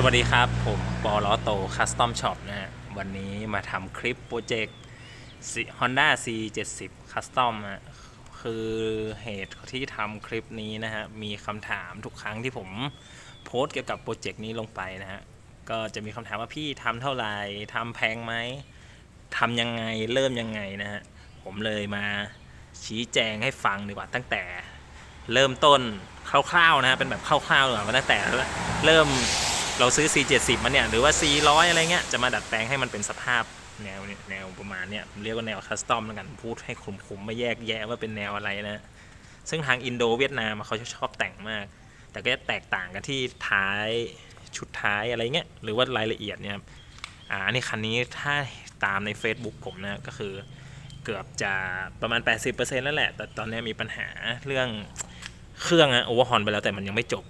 สวัสดีครับ ผมปอลอโตคัสตอมช็อปนะฮะวันนี้มาทำคลิปโปรเจกต์ Honda C70 Custom ฮะคือเหตุที่ทำคลิปนี้นะฮะ มีคำถามทุกครั้งที่ผมโพสเกี่ยวกับโปรเจกต์นี้ลงไปนะฮะ ก็จะมีคำถามว่าพี่ทำเท่าไหร่ทำแพงไหมทำยังไงเริ่มยังไงนะฮะ ผมเลยมาชี้แจงให้ฟังดีกว่าตั้งแต่เริ่มต้นคร่าวๆนะฮะเป็นแบบคร่าวๆก่อนว่าตั้งแต่เริ่ม เราซื้อ C70 มาเนี่ยหรือว่า C100 อะไรเงี้ยจะมาดัดแปลงให้มันเป็นสภาพแนวแนวประมาณเนี่ยผมเรียกว่าแนวคัสตอมแล้วกันพูดให้คลุมๆไม่แยกแยะว่าเป็นแนวอะไรนะ ซึ่งทางอินโดเวียดนามเขาชอบแต่งมาก แต่ก็จะแตกต่างกันที่ท้ายชุดท้ายอะไรเงี้ยหรือว่ารายละเอียดเนี่ยอ่าอันนี้คันนี้ถ้าตามใน Facebook ผมนะก็คือเกือบจะประมาณ 80%แล้วแหละ แต่ตอนนี้มีปัญหาเรื่องเครื่องอะโอเวอร์ฮอนไปแล้วแต่มันยังไม่จบ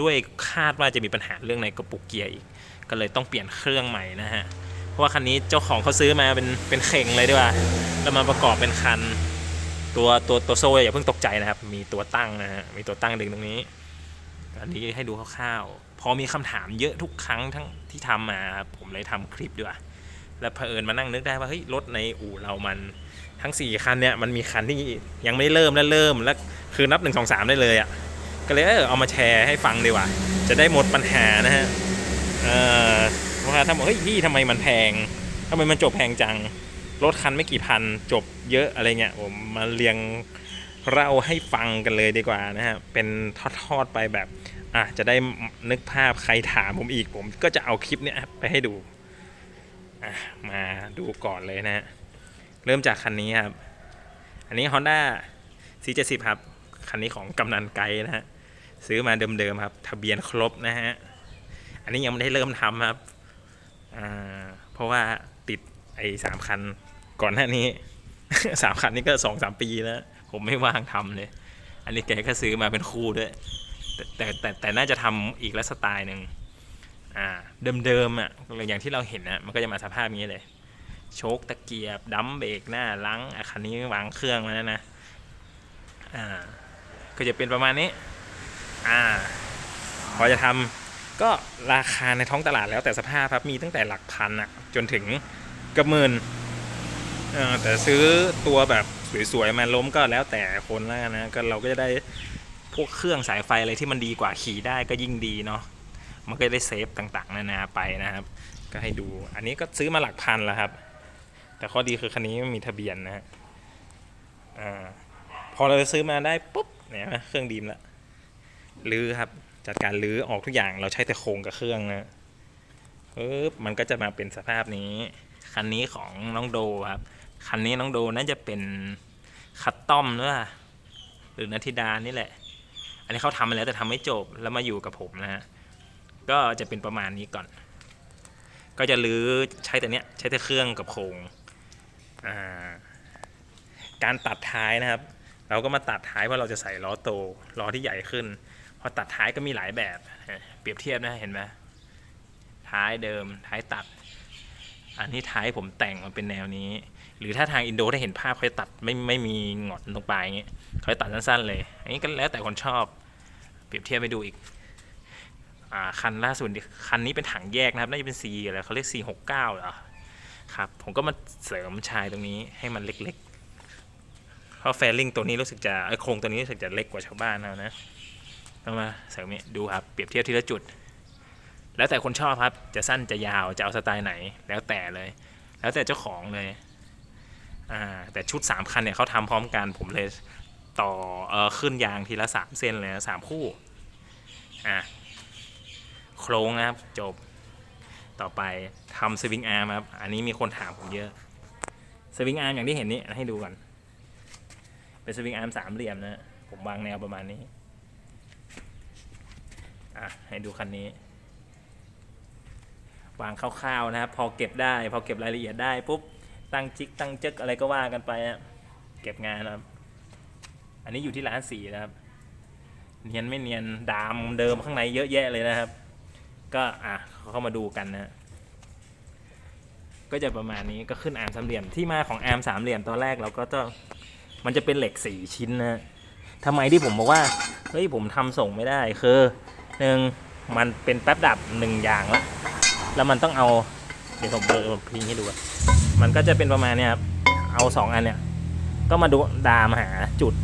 ด้วยคาดว่าจะมีปัญหาเรื่องในกระปุกเกียร์อีก ก็เลยต้องเปลี่ยนเครื่องใหม่นะฮะ เพราะว่าคันนี้เจ้าของเขาซื้อมาเป็นเป็นเข่งเลยดีกว่า แล้วมาประกอบเป็นคันตัวตัวตัวโซ่อย่าเพิ่งตกใจนะครับ มีตัวตั้งนะฮะ มีตัวตั้งดึงตรงนี้ อันนี้ให้ดูคร่าวๆ พอมีคำถามเยอะทุกครั้งทั้งที่ทำมาผมเลยทำคลิปดีกว่า แล้วเผอิญมานั่งนึกได้ว่าเฮ้ยรถในอู่เรามันทั้ง 4 คันเนี่ยมันมีคันที่ยังไม่เริ่มและเริ่มแล้วคือนับ 1 2 3 ได้เลยอะ่ะ ก็เลยเออเอามาแชร์ให้ฟังดีกว่า จะได้หมดปัญหานะฮะเออว่าถ้าบอกเฮ้ยพี่ทำไมมันแพงทำไมมันจบแพงจังรถคันไม่กี่พันจบเยอะอะไรเงี้ยผมมาเรียงเล่าให้ฟังกันเลยดีกว่านะฮะเป็นทอดๆไปแบบอะจะได้นึกภาพใครถามผมอีกผมก็จะเอาคลิปเนี้ยไปให้ดูอะมาดูก่อนเลยนะฮะเริ่มจากคันนี้ครับ อันนี้ Honda C70 ครับ คันนี้ของกำนันไกนะฮะ ซื้อมาเดิมๆครับ ทะเบียนครบนะฮะ อันนี้ยังไม่ได้เริ่มทำครับ อ่า เพราะว่าติดไอ้สามคันก่อนหน้านี้ สามคันนี้ก็สองสามปีแล้ว ผมไม่ว่างทำเลย อันนี้แกก็ซื้อมาเป็นคู่ด้วย แต่แต่แต่แต่น่าจะทำอีกละสไตล์หนึ่งอ่า เดิมๆอะ อย่างที่เราเห็นนะมันก็จะมาสภาพนี้เลย โชคตะเกียบดัมเบรกหน้าลังอะคันนี้วางเครื่องมาแล้วนะ อ่า ก็จะเป็นประมาณนี้ อ่า พอจะทำก็ราคาในท้องตลาดแล้วแต่สภาพครับมีตั้งแต่หลักพันอะจนถึงกับหมื่นแต่ซื้อตัวแบบสวยๆมาล้มก็แล้วแต่คนแล้วนะก็เราก็จะได้พวกเครื่องสายไฟอะไรที่มันดีกว่าขี่ได้ก็ยิ่งดีเนาะมันก็ได้เซฟต่างๆนานาไปนะครับ ก็ให้ดูอันนี้ก็ซื้อมาหลักพันแล้วครับ แต่ข้อดีคือคันนี้ไม่มีทะเบียนนะฮะพอเราซื้อมาได้ปุ๊บเนี่ยนะเครื่องดีมและ รื้อครับ จัดการรื้อออกทุกอย่างเราใช้แต่โครงกับเครื่องนะปึ๊บมันก็จะมาเป็นสภาพนี้ คันนี้ของน้องโดครับ คันนี้น้องโดน่าจะเป็นคัตตอมหรือเปล่าหรือนัทิดานี่แหละ อันนี้เขาทำมาแล้วแต่ทำไม่จบแล้วมาอยู่กับผมนะฮะก็จะเป็นประมาณนี้ก่อน ก็จะลื้อใช้แต่เนี้ยใช้แต่เครื่องกับโครงอ่าการตัดท้ายนะครับ เราก็มาตัดท้ายว่าเราจะใส่ล้อโตล้อที่ใหญ่ขึ้น พอตัดท้ายก็มีหลายแบบเปรียบเทียบนะเห็นไหมท้ายเดิมท้ายตัด อันนี้ท้ายผมแต่งมาเป็นแนวนี้ หรือถ้าทางอินโดได้เห็นภาพเขาตัดไม่ไม่มีหงอนตรงปลายอย่างเงี้ยเขาตัดสั้นๆเลย อันนี้ก็แล้วแต่คนชอบ เปรียบเทียบไปดูอีกอ่าคันล่าสุดคันนี้เป็นถังแยกนะครับน่าจะเป็น C อะไรเขาเรียก C 6 9เก้าหรอครับผมก็มาเสริมชายตรงนี้ให้มันเล็กๆเพราะแฟลิงตัวนี้รู้สึกจะไอโครงตัวนี้รู้สึกจะเล็กกว่าชาวบ้านเอานะ เอามาเสริมนี่ดูครับเปรียบเทียบทีละจุด แล้วแต่คนชอบครับจะสั้นจะยาวจะเอาสไตล์ไหนแล้วแต่เลย แล้วแต่เจ้าของเลยอ่าแต่ชุด 3 คันเนี่ยเขาทำพร้อมกันผมเลยต่อเออขึ้นยางทีละ 3 เส้นเลยสามคู่อะโครงนะครับจบต่อไปทำสวิงอาร์มครับอันนี้มีคนถามผมเยอะสวิงอาร์มอย่างที่เห็นนี้ให้ดูก่อน เป็นสวิงอาร์มสามเหลี่ยมนะ ผมวางแนวประมาณนี้ อะให้ดูคันนี้ วางคร่าวๆนะครับ พอเก็บได้ พอเก็บรายละเอียดได้ปุ๊บ ตั้งจิกตั้งจึกอะไรก็ว่ากันไปนะเก็บงานนะครับ อันนี้อยู่ที่ร้านสีนะครับ เนียนไม่เนียน ดามเดิมข้างในเยอะแยะเลยนะครับ ก็อะเข้ามาดูกันนะก็จะประมาณนี้ก็ขึ้นอาร์มสามเหลี่ยมที่มาของอาร์มสามเหลี่ยมตอนแรกเราก็ต้องมันจะเป็นเหล็กสี่ชิ้นนะทำไมที่ผมบอกว่าเฮ้ยผมทำส่งไม่ได้คือ หนึ่งมันเป็นแป๊บดับหนึ่งอย่างละแล้วมันต้องเอาเดี๋ยวผมเบลอพิงให้ดูมันก็จะเป็นประมาณเนี้ยครับเอาสองอันเนี่ยก็มาดูดามหาจุด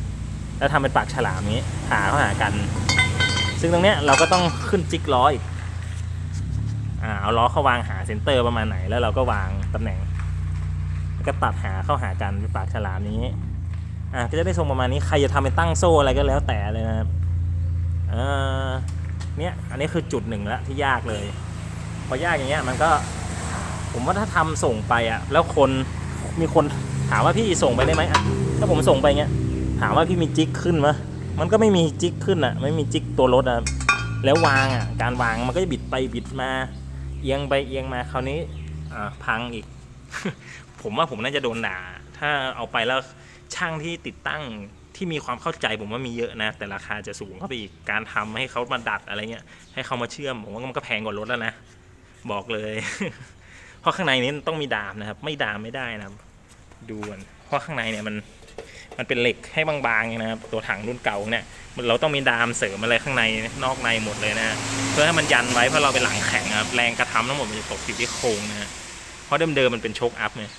แล้วทำเป็นปากฉลามนี้หาเข้าหากัน ซึ่งตรงเนี้ยเราก็ต้องขึ้นจิกล้ออีกอ่าเอาล้อเข้าวางหาเซนเตอร์ประมาณไหนแล้วเราก็วางตำแหน่งแล้วก็ตัดหาเข้าหากันเป็นปากฉลามนี้อ่าก็จะได้ทรงประมาณนี้ใครจะทำเป็นตั้งโซ่อะไรก็แล้วแต่เลยนะครับเออ เนี่ยอันนี้คือจุดหนึ่งแล้วที่ยากเลย พอยากอย่างเงี้ยมันก็ ผมว่าถ้าทำส่งไปอะ แล้วคนมีคนถามว่าพี่ส่งไปได้ไหมอะถ้าผมส่งไปเงี้ย ถามว่าพี่มีจิกขึ้นไหมมันก็ไม่มีจิกขึ้นอะ ไม่มีจิกตัวรถอะแล้ววางอะการวางมันก็จะบิดไปบิดมาเอียงไปเอียงมาคราวนี้อ่าพังอีก ผมว่าผมน่าจะโดนด่า ถ้าเอาไปแล้วช่างที่ติดตั้ง ที่มีความเข้าใจผมว่ามีเยอะนะ แต่ราคาจะสูงเข้าไปอีกการทำให้เขามาดัดอะไรเงี้ยให้เขามาเชื่อมผมว่ามันก็แพงกว่ารถแล้วนะบอกเลย เพราะข้างในนี้ต้องมีดามนะครับ ไม่ดามไม่ได้นะครับดูกันเพราะข้างในเนี่ยมันมันเป็นเหล็กให้บางๆไงนะครับตัวถังรุ่นเก่าเนี่ยเราต้องมีดามเสริมอะไรข้างในนอกในหมดเลยนะเพื่อให้มันยันไว้เพราะเราเป็นหลังแข็งครับแรงกระทำทั้งหมดมันจะตกอยู่ที่โครงนะเพราะเดิมๆมันเป็นโชคอัพเนี่ย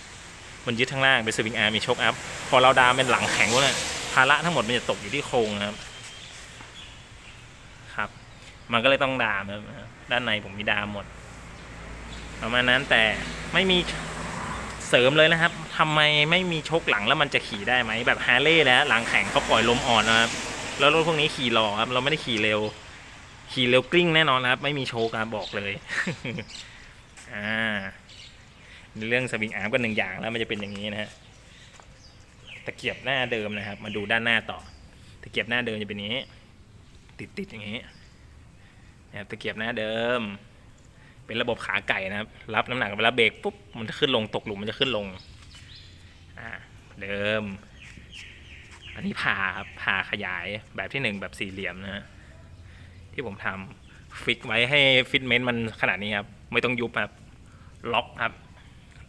มันยึดข้งล่างเป็นสวิงอาร์มีโชคอัพพอเราดามเป็นหลังแข็งพวกเนี่ย ภาระทั้งหมดมันจะตกอยู่ที่โครงนะครับ ครับ มันก็เลยต้องดามครับด้านในผมมีดามหมด ประมาณนั้นแต่ไม่มีเสริมเลยนะครับทำไมไม่มีชกหลังแล้วมันจะขี่ได้ไหมแบบฮาร์เลย์แล้วหลังแข็งเขาปล่อยลมอ่อนนะครับแล้วรถพวกนี้ขี่หล่อครับ เราไม่ได้ขี่เร็ว ขี่เร็วกลิ้งแน่นอนนะครับ ไม่มีโชกครับบอกเลยอ่าเรื่องสวิงอาร์มก็หนึ่งอย่างแล้วมันจะเป็นอย่างนี้นะฮะ ตะเกียบหน้าเดิมนะครับ มาดูด้านหน้าต่อ ตะเกียบหน้าเดิมจะเป็นนี้ ติดติดๆอย่างนี้นะครับตะเกียบหน้าเดิม เป็นระบบขาไก่นะครับ รับน้ำหนักเวลาเบรกปุ๊บมันจะขึ้นลงตกหลุมมันจะขึ้นลงอ่าเดิม อันนี้ผ่าครับผ่าขยายแบบที่หนึ่งแบบสี่เหลี่ยมนะฮะที่ผมทำฟิกไว้ให้ฟิตเมนต์มันขนาดนี้ครับ ไม่ต้องยุบครับ ล็อกครับ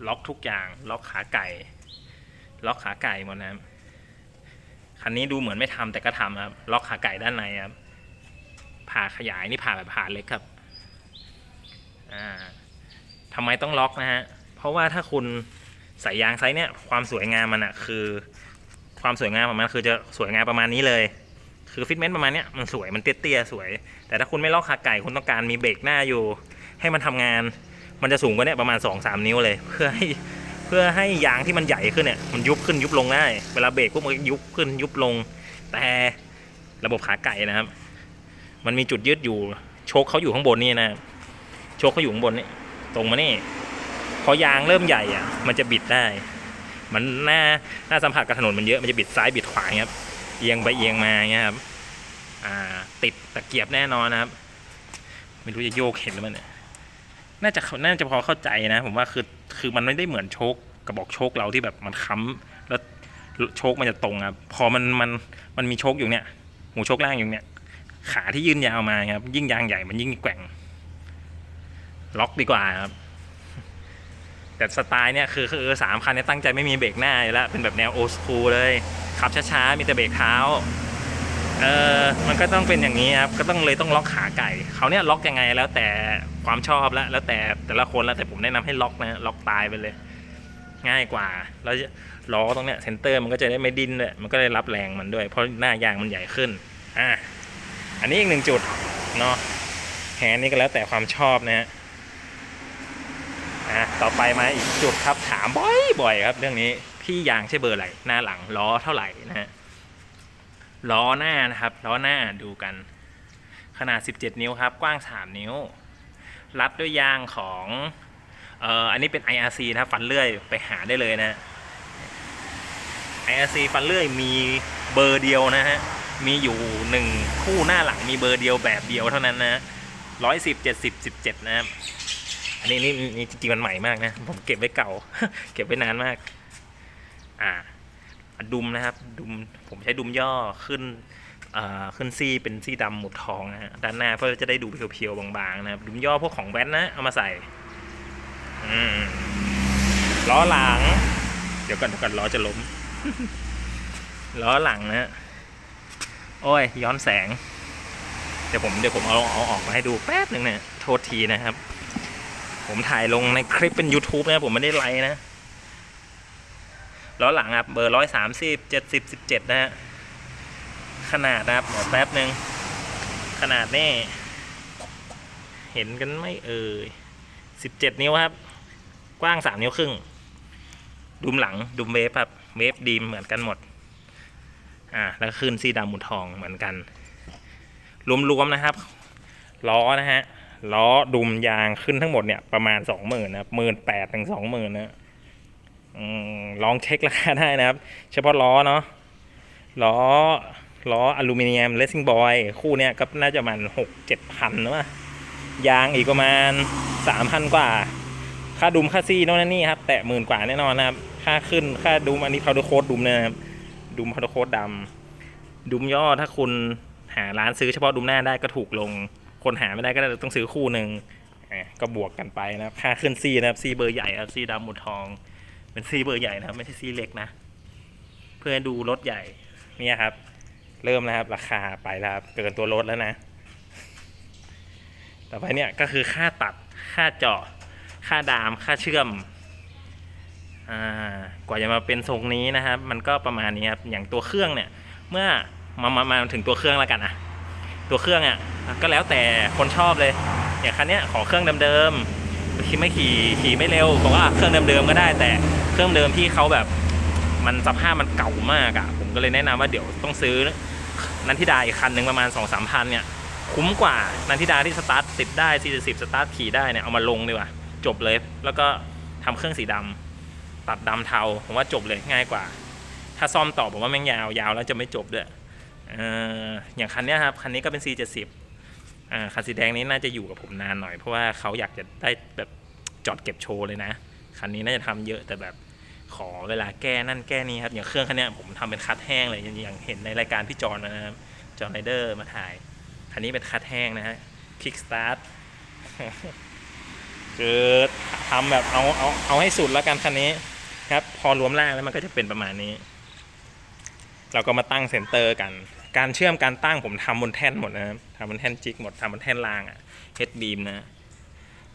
ล็อกทุกอย่าง ล็อกขาไก่ ล็อกขาไก่หมดนะครับคันนี้ดูเหมือนไม่ทำแต่ก็ทำครับล็อกขาไก่ด้านในครับผ่าขยายนี่ผ่าแบบผ่าเล็กครับอ่าทำไมต้องล็อกนะฮะเพราะว่าถ้าคุณใส่ยางไซส์เนี่ยความสวยงามมันอะคือ ความสวยงามของมันคือจะสวยงามประมาณนี้เลย คือฟิตเมนต์ประมาณเนี้ยมันสวยมันเตี้ยๆสวย แต่ถ้าคุณไม่ล็อกขาไก่คุณต้องการมีเบรกหน้าอยู่ ให้มันทำงาน มันจะสูงกว่านี้ประมาณ 2-3 นิ้วเลย เพื่อให้ เพื่อให้ยางที่มันใหญ่ขึ้นเนี่ยมันยุบขึ้นยุบลงได้เวลาเบรกพวกมันยุบขึ้นยุบลง แต่ระบบขาไก่นะครับ มันมีจุดยืดอยู่โชคเขาอยู่ข้างบนนี่นะโชคเขาอยู่ข้างบนนี่ตรงมานี่พอยางเริ่มใหญ่อะ มันจะบิดได้ มันหน้าหน้าสัมผัสกับถนนมันเยอะมันจะบิดซ้ายบิดขวาเงี้ยครับเอียงไปเอียงมาเงี้ยครับอ่าติดตะเกียบแน่นอนนะครับ ไม่รู้จะโยกเห็นหรือมันเนี่ย น่าจะน่าจะพอเข้าใจนะ ผมว่าคือคือมันไม่ได้เหมือนโชคกระบอกโชคเราที่แบบมันค้ำแล้วโชคมันจะตรงครับพอมันมันมันมีโชคอยู่เนี่ยหูโชคล่างอยู่เนี่ย ขาที่ยื่นยาวมาครับ ยิ่งยางใหญ่มันยิ่งแกว่ง ล็อกดีกว่าครับแต่สไตล์เนี่ยคือคือสามคันเนี่ยตั้งใจไม่มีเบรกหน้าอยู่แล้วเป็นแบบแนวโอสคูลเลยขับช้าๆมีแต่เบรกเท้า เออมันก็ต้องเป็นอย่างนี้ครับ ก็ต้องเลยต้องล็อกขาไก่ เขาเนี่ยล็อกยังไงแล้วแต่ความชอบแล้ว แล้วแต่แต่ละคนแล้วแต่ผมแนะนำให้ล็อกนะล็อกตายไปเลย ง่ายกว่า แล้วล้อตรงเนี้ยเซนเตอร์มันก็จะได้ไม่ดิ้นด้วยมันก็ได้รับแรงมันด้วย เพราะหน้ายางมันใหญ่ขึ้น อะ อันนี้อีกหนึ่งจุดเนาะแฮนนี่ก็แล้วแต่ความชอบนะฮะ อะ ต่อไปมาอีกจุดครับถามบ่อยๆครับ เรื่องนี้พี่ยางใช่เบอร์อะไรหน้าหลังล้อเท่าไหร่นะฮะ ล้อหน้านะครับล้อหน้าดูกัน ขนาด 17 นิ้วครับ กว้าง 3 นิ้ว รัดด้วยยางของเอ่ออันนี้เป็น IRC นะครับฟันเลื่อยไปหาได้เลยนะ IRC ฟันเลื่อยมีเบอร์เดียวนะฮะมีอยู่หนึ่งคู่หน้าหลังมีเบอร์เดียวแบบเดียวเท่านั้นนะร้อยสิบเจ็ดสิบสิบเจ็ดนะครับ อันนี้นี่นี่จริงๆมันใหม่มากนะ ผมเก็บไว้เก่า เก็บไว้นานมาก อ่า ดุมนะครับ ดุมผมใช้ดุมย่อขึ้นขึ้นซี่เป็นซี่ดำหมุดทองนะฮะด้านหน้าเพื่อจะได้ดูเพียวๆบางๆนะครับดุมย่อพวกของแว้นนะเอามาใส่ล้อหลัง เดี๋ยวก่อนเดี๋ยวก่อนล้อจะล้มล้อหลังนะฮะโอ้ย ย้อนแสง เดี๋ยวผมเดี๋ยวผมเอาเอาออกมาให้ดูแป๊บหนึ่งเนี่ยโทษทีนะครับ ผมถ่ายลงในคลิปเป็น YouTube นะผมไม่ได้ไลฟ์นะ ล้อหลังครับเบอร์ร้อยสามสิบเจ็ดสิบสิบเจ็ดนะฮะขนาดนะครับเดี๋ยวแป๊บหนึ่งขนาดนี่เห็นกันไม่เอ่ยสิบเจ็ดนิ้วครับ กว้างสามนิ้วครึ่ง ดุมหลังดุมเวฟครับเวฟดีมเหมือนกันหมดอ่าแล้วขึ้นสีดำหมุนทองเหมือนกัน รวมๆนะครับล้อนะฮะล้อดุมยางขึ้นทั้งหมดเนี่ยประมาณสองหมื่นนะหมื่นแปดถึงสองหมื่นนะ ลองเช็คราคาได้นะครับ เฉพาะล้อเนาะล้อล้ออลูมิเนียมเลสซิ่งบอยคู่เนี้ยก็น่าจะประมาณหกเจ็ดพันนะว่ายางอีกประมาณสามพันกว่า ค่าดุมค่าซี่โน่นนั่นนี่ครับ แตะหมื่นกว่าแน่นอนนะครับ ค่าขึ้นค่าดุมอันนี้พาวเดอร์โค้ดดุมนะครับดุมพาวเดอร์โค้ดดำดุมย่อถ้าคุณหาร้านซื้อเฉพาะดุมหน้าได้ก็ถูกลง คนหาไม่ได้ก็ต้องซื้อคู่หนึ่งก็บวกกันไปนะครับ ค่าขึ้นซี่นะครับซี่เบอร์ใหญ่ครับซี่ดำหมุดทอง เป็นซีเบอร์ใหญ่นะครับ ไม่ใช่ซีเล็กนะ เพื่อดูรถใหญ่ เนี่ยครับ เริ่มแล้วครับ ราคาไปแล้วครับ เกินตัวรถแล้วนะ ต่อไปเนี่ยก็คือค่าตัด ค่าเจาะ ค่าดาม ค่าเชื่อม อ่า กว่าจะมาเป็นทรงนี้นะครับ มันก็ประมาณนี้ครับ อย่างตัวเครื่องเนี่ย เมื่อมามามาถึงตัวเครื่องแล้วกันนะ ตัวเครื่องอะก็แล้วแต่คนชอบเลย อย่างคันเนี้ยขอเครื่องเดิมๆ ขี่ไม่ขี่ขี่ไม่เร็วบอกว่าเครื่องเดิมๆก็ได้ แต่เครื่องเดิมที่เขาแบบมันสภาพมันเก่ามากอะผมก็เลยแนะนำว่าเดี๋ยวต้องซื้อนันทิดาอีกคันหนึ่งประมาณ2องสามพันเนี่ยคุ้มกว่านันทิดาที่สตาร์ทติดได้40สตาร์ทขี่ได้เนี่ยเอามาลงดีกว่าจบเลย แล้วก็ทำเครื่องสีดำตัดดำเทาผมว่าจบเลยง่ายกว่า ถ้าซ่อมต่อผมว่าแม่งยาวยาวแล้วจะไม่จบด้วยอออย่างคันนี้ครับคันนี้ก็เป็น C70 อ่าคันสีแดงนี้น่าจะอยู่กับผมนานหน่อย เพราะว่าเขาอยากจะได้แบบจอดเก็บโชว์เลยนะ คันนี้น่าจะทำเยอะแต่แบบขอเวลาแก้นั่นแก้นี่ครับ อย่างเครื่องคันนี้ผมทำเป็นคัดแห้งเลยอย่างเห็นในรายการพี่จอนนะครับจอนไรเดอร์มาถ่าย คันนี้เป็นคัดแห้งนะฮะคิกสตาร์ทคือทำแบบเอาเอาเอาให้สุดแล้วกันคันนี้ครับ พอรวมร่างแล้วมันก็จะเป็นประมาณนี้ เราก็มาตั้งเซนเตอร์กัน การเชื่อมการตั้งผมทำบนแท่นหมดนะครับทำบนแท่นจิกหมดทำบนแท่นรางอะเฮดบีมนะ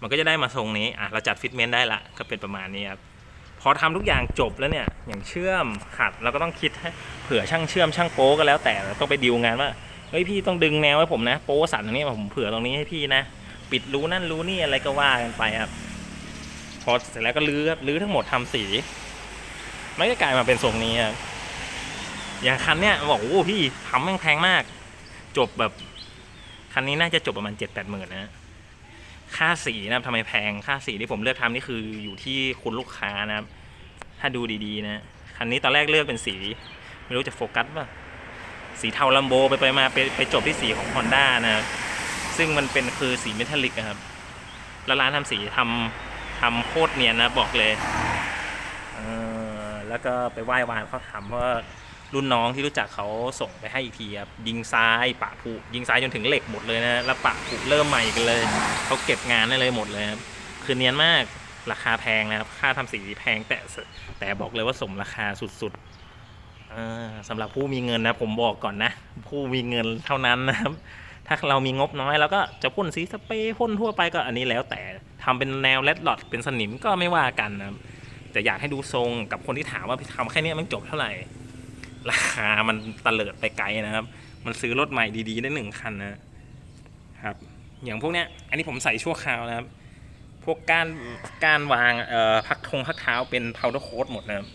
มันก็จะได้มาทรงนี้อะเราจัดฟิตเมนต์ได้ละก็เป็นประมาณนี้ครับพอทำทุกอย่างจบแล้วเนี่ยอย่างเชื่อมขัดเราก็ต้องคิดให้เผื่อช่างเชื่อมช่างโป๊ก็แล้วแต่เราต้องไปดีลงานว่าเฮ้ยพี่ต้องดึงแนวให้ผมนะโป๊สันตรงนี้ผมเผื่อตรงนี้ให้พี่นะ ปิดรู้นั่นรู้นี่อะไรก็ว่ากันไปครับพอเสร็จแล้วก็ลื้อครับลื้อทั้งหมดทำสีไม่ได้กลายมาเป็นทรงนี้ครับ อย่างคันเนี้ยบอกโอ้พี่ทำแม่งแพงมาก จบแบบคันนี้น่าจะจบประมาณเจ็ดแปดหมื่นนะค่าสีนะครับทำไมแพงค่าสีที่ผมเลือกทำนี่คืออยู่ที่คุณลูกค้านะครับ ถ้าดูดีๆนะคันนี้ตอนแรกเลือกเป็นสี ไม่รู้จะโฟกัสป่ะสีเทาลัมโบไปไปมาไปไปจบที่สีของ Honda นะซึ่งมันเป็นคือสีเมทัลลิกอะครับ แล้วร้านทำสีทำทำโคตรเนียนนะบอกเลย เออแล้วก็ไปไหว้วานเขาทำเพราะว่า รุ่นน้องที่รู้จักเขาส่งไปให้อีกทีครับยิงซ้ายปะผุยิงซ้ายจนถึงเหล็กหมดเลยนะแล้วปะผุเริ่มใหม่กันเลยเขาเก็บงานได้เลยหมดเลยครับคือเนียนมากราคาแพงนะครับ ค่าทำสีแพงแต่แต่บอกเลยว่าสมราคาสุดๆสำหรับผู้มีเงินนะ ผมบอกก่อนนะ ผู้มีเงินเท่านั้นนะครับ ถ้าเรามีงบน้อยเราก็จะพ่นสีสเปรย์พ่นทั่วไปก็อันนี้แล้วแต่ทำเป็นแนวเลดหลอดเป็นสนิมก็ไม่ว่ากันนะแต่อยากให้ดูทรงกับคนที่ถามว่าทำแค่เนี้ยมันจบเท่าไหร่ ราคามันตะเลิดไปไกลนะครับ มันซื้อรถใหม่ดีๆได้หนึ่งคันนะครับ อย่างพวกเนี้ย อันนี้ผมใส่ชั่วคราวนะครับ พวกก้านก้านวางเอ่อพักทงพักเท้าเป็น powder coat หมดนะครับ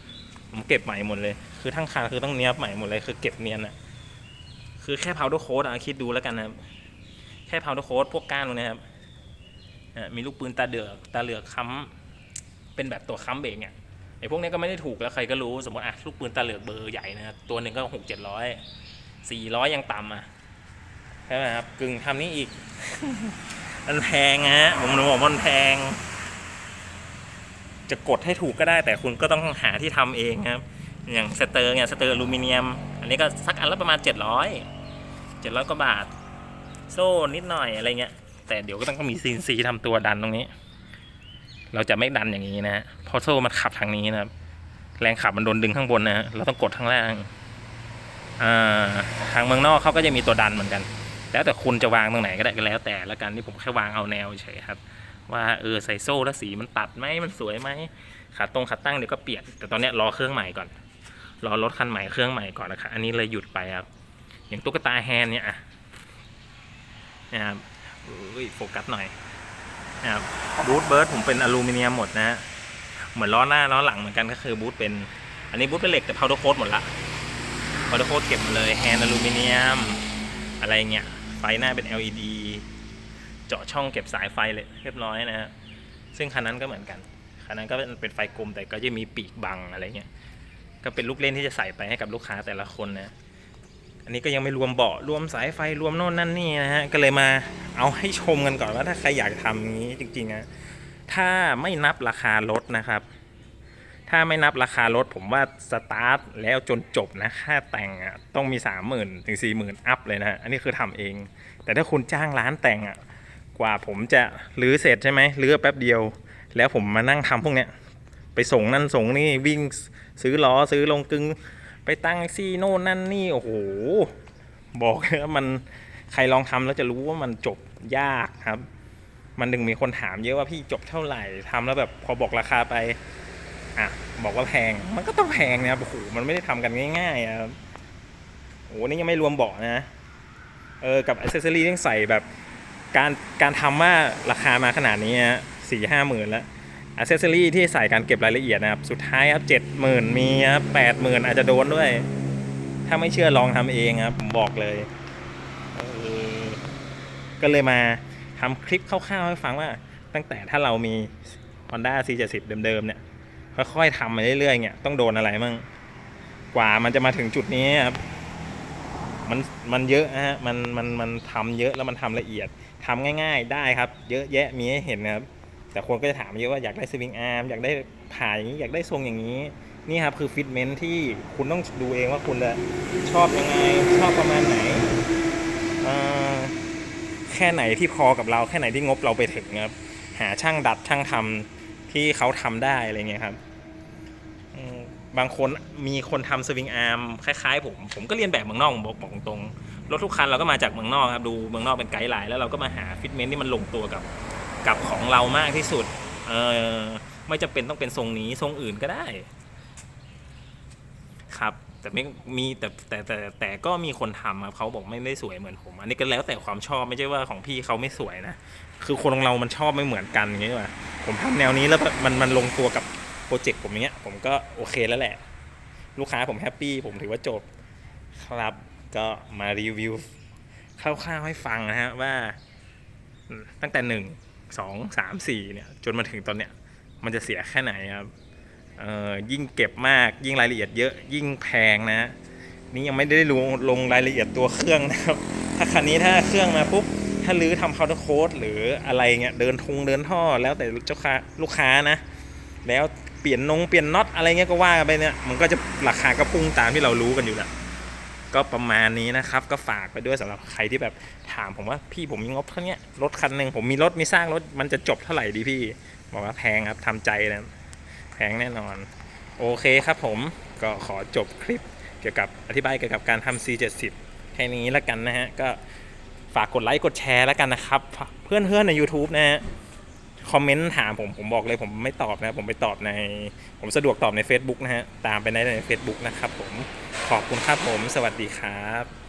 ผมเก็บใหม่หมดเลย คือทั้งคันคือต้องเนี้ยบใหม่หมดเลยคือเก็บเนียนอะคือแค่ powder coat อะคิดดูแล้วกันนะครับ แค่ powder coat พวกก้านตรงเนี้ยครับอะมีลูกปืนตาเดือกตาเหลือกค้ำเป็นแบบตัวค้ำเบรกเนี่ย ไอ้พวกนี้ก็ไม่ได้ถูกแล้วใครก็รู้สมมติอะลูกปืนตาเหลือกเบอร์ใหญ่นะครับตัวหนึ่งก็หกเจ็ดร้อยสี่ร้อยยังต่ำอะใช่ไหมครับกึ่งทำนี่อีก มันแพงนะฮะผมรู้ว่ามันแพง จะกดให้ถูกก็ได้ แต่คุณก็ต้องหาที่ทำเองครับ อย่างสเตอร์เนี่ยสเตอร์อลูมิเนียม อันนี้ก็สักอันละประมาณเจ็ดร้อยเจ็ดร้อยกว่าบาท โซ่นิดหน่อยอะไรเงี้ยแต่เดี๋ยวก็ต้องมีซีนซีทำตัวดันตรงนี้ เราจะไม่ดันอย่างนี้นะฮะพราะโซ่มันขับทางนี้นะครับ แรงขับมันโดนดึงข้างบนนะฮะเราต้องกดข้างล่างอ่าทางเมืองนอกเขาก็จะมีตัวดันเหมือนกัน แล้วแต่คุณจะวางตรงไหนก็ได้ก็แล้ว แต่ละกันที่ผมแค่วางเอาแนวเฉยครับ ว่าเออใส่โซ่แล้วสีมันตัดไหมมันสวยไหมขาตรงขาตั้งเดี๋ยวก็เปลี่ยนแต่ตอนเนี้ยรอเครื่องใหม่ก่อนรอรถคันใหม่เครื่องใหม่ก่อนนะครับอันนี้เลยหยุดไปครับอย่างตุ๊กตาแฮนเนี่ยนะครับเอ้ยโฟกัสหน่อย นะครับบูทเบิร์ดผมเป็นอลูมิเนียมหมดนะฮะเหมือนล้อหน้าล้อหลังเหมือนกันก็คือบูทเป็น อันนี้บูทเป็นเหล็กแต่พาวเดอร์โค้ดหมดละพาวเดอร์โค้ดเก็บหมดเลยแฮนด์อลูมิเนียม อะไรเงี้ยไฟหน้าเป็น LED เจาะช่องเก็บสายไฟเลยเรียบร้อยนะฮะซึ่งคันนั้นก็เหมือนกันคันนั้นก็เป็นเป็นไฟกลมแต่ก็จะมีปีกบังอะไรเงี้ยก็เป็นลูกเล่นที่จะใส่ไปให้กับลูกค้าแต่ละคนนะ อันนี้ก็ยังไม่รวมเบาะรวมสายไฟรวมโน่นนั่นนี่นะฮะก็เลยมาเอาให้ชมกันก่อนว่าถ้าใครอยากทำอย่างนี้จริงๆนะถ้าไม่นับราคารถนะครับ ถ้าไม่นับราคารถผมว่าสตาร์ทแล้วจนจบนะค่าแต่งอะต้องมี 3 0,000ถึง4 0,000อัพเลยนะฮะอันนี้คือทำเอง แต่ถ้าคุณจ้างร้านแต่งอะกว่าผมจะรื้อเสร็จใช่ไหมรื้อแป๊บเดียว แล้วผมมานั่งทำพวกเนี้ยไปส่งนั่นส่งนี่วิ่งซื้อล้อซื้อลงกึง ไปตั้งซี่โน่นนั่นนี่ โอ้โห บอกเลยว่ามันใครลองทำแล้วจะรู้ว่ามันจบยากครับ มันดึงมีคนถามเยอะว่าพี่จบเท่าไหร่ทำแล้วแบบพอบอกราคาไป อะ บอกว่าแพง มันก็ต้องแพงนะโอ้โหมันไม่ได้ทำกันง่ายๆอะครับโอ้โหนี่ยังไม่รวมเบาะนะ เออ กับอ c เซอรี่ที่ใส่แบบการการทำว่าราคามาขนาดนี้สี่ห้าหมื่นแล้ว อ c เซสซอรี่ที่ใส่การเก็บรายละเอียดนะครับ สุดท้ายครับเจ็ดหมื่นมีครับแปดหมื่นอาจจะโดนด้วย ถ้าไม่เชื่อลองทำเองครับผมบอกเลย ก็เลยมาทำคลิปคร่าวๆให้ฟังว่า ตั้งแต่ถ้าเรามี Honda C70 เดิมๆเนี่ย ค่อยๆทำมาเรื่อยๆเนี่ยต้องโดนอะไรมั่งกว่ามันจะมาถึงจุดนี้ครับมันมันเยอะนะฮะมันมันมันทำเยอะแล้วมันทำละเอียดทำง่าย ๆ ได้ครับ เยอะแยะมีให้เห็นนะครับ แต่คนก็จะถามเยอะว่าอยากได้สวิงอาร์มอยากได้ผ่าอย่างนี้อยากได้ทรงอย่างนี้ นี่ครับคือฟิตเมนที่คุณต้องดูเองว่าคุณจะชอบยังไงชอบประมาณไหนแค่ไหนที่พอกับเราแค่ไหนที่งบเราไปถึงครับหาช่างดัดช่างทำที่เขาทำได้อะไรเงี้ยครับบางคนมีคนทำสวิงอาร์มคล้ายๆผมผมก็เรียนแบบเมืองนอกผมบอกบอกตรงรถทุกคันเราก็มาจากเมืองนอกครับดูเมืองนอกเป็นไกด์ไลน์แล้วเราก็มาหาฟิตเมนต์ที่มันลงตัวกับ กับของเรามากที่สุด เออไม่จำเป็นต้องเป็นทรงนี้ทรงอื่นก็ได้ ครับ แต่ไม่มีแต่แต่แต่แต่ก็มีคนทำครับเขาบอกไม่ได้สวยเหมือนผม อันนี้ก็แล้วแต่ความชอบไม่ใช่ว่าของพี่เขาไม่สวยนะคือคนของเรามันชอบไม่เหมือนกันอย่างนี้ว่าผมทำแนวนี้แล้วมันมันลงตัวกับโปรเจกต์ผมอย่างเงี้ย ผมก็โอเคแล้วแหละ ลูกค้าผมแฮปปี้ผมถือว่าจบครับก็มารีวิวคร่าวๆให้ฟังนะฮะว่าตั้งแต่หนึ่ง สองสามสี่เนี่ยจนมาถึงตอนเนี้ยมันจะเสียแค่ไหนครับเออยิ่งเก็บมากยิ่งรายละเอียดเยอะยิ่งแพงนะ นี่ยังไม่ได้ลงลงรายละเอียดตัวเครื่องนะครับ ถ้าคันนี้ถ้าเครื่องมาปุ๊บถ้าลื้อทำคาร์โค้ดหรืออะไรเงี้ยเดินทงเดินท่อแล้วแต่เจ้าค้าลูกค้านะ แล้วเปลี่ยนนงเปลี่ยนน็อตอะไรเงี้ยก็ว่ากันไปเนี่ยมันก็จะราคาก็พุ่งตามที่เรารู้กันอยู่แล้ว ก็ประมาณนี้นะครับ ก็ฝากไปด้วยสำหรับใครที่แบบถามผมว่าพี่ผมมีงบเท่านี้รถคันหนึ่งผมมีรถมีสร้างรถมันจะจบเท่าไหร่ดีพี่ บอกว่าแพงครับทำใจนะแพงแน่นอน โอเคครับผมก็ขอจบคลิปเกี่ยวกับอธิบายเกี่ยวกับการทำ C70 แค่นี้แล้วกันนะฮะก็ฝากกดไลค์กดแชร์แล้วกันนะครับ เพื่อนๆใน YouTube นะฮะ คอมเมนต์ถามผมผมบอกเลยผมไม่ตอบนะ ผมไปตอบใน ผมสะดวกตอบใน Facebook นะฮะ ตามไปในใน Facebook นะครับผมขอบคุณครับผม สวัสดีครับ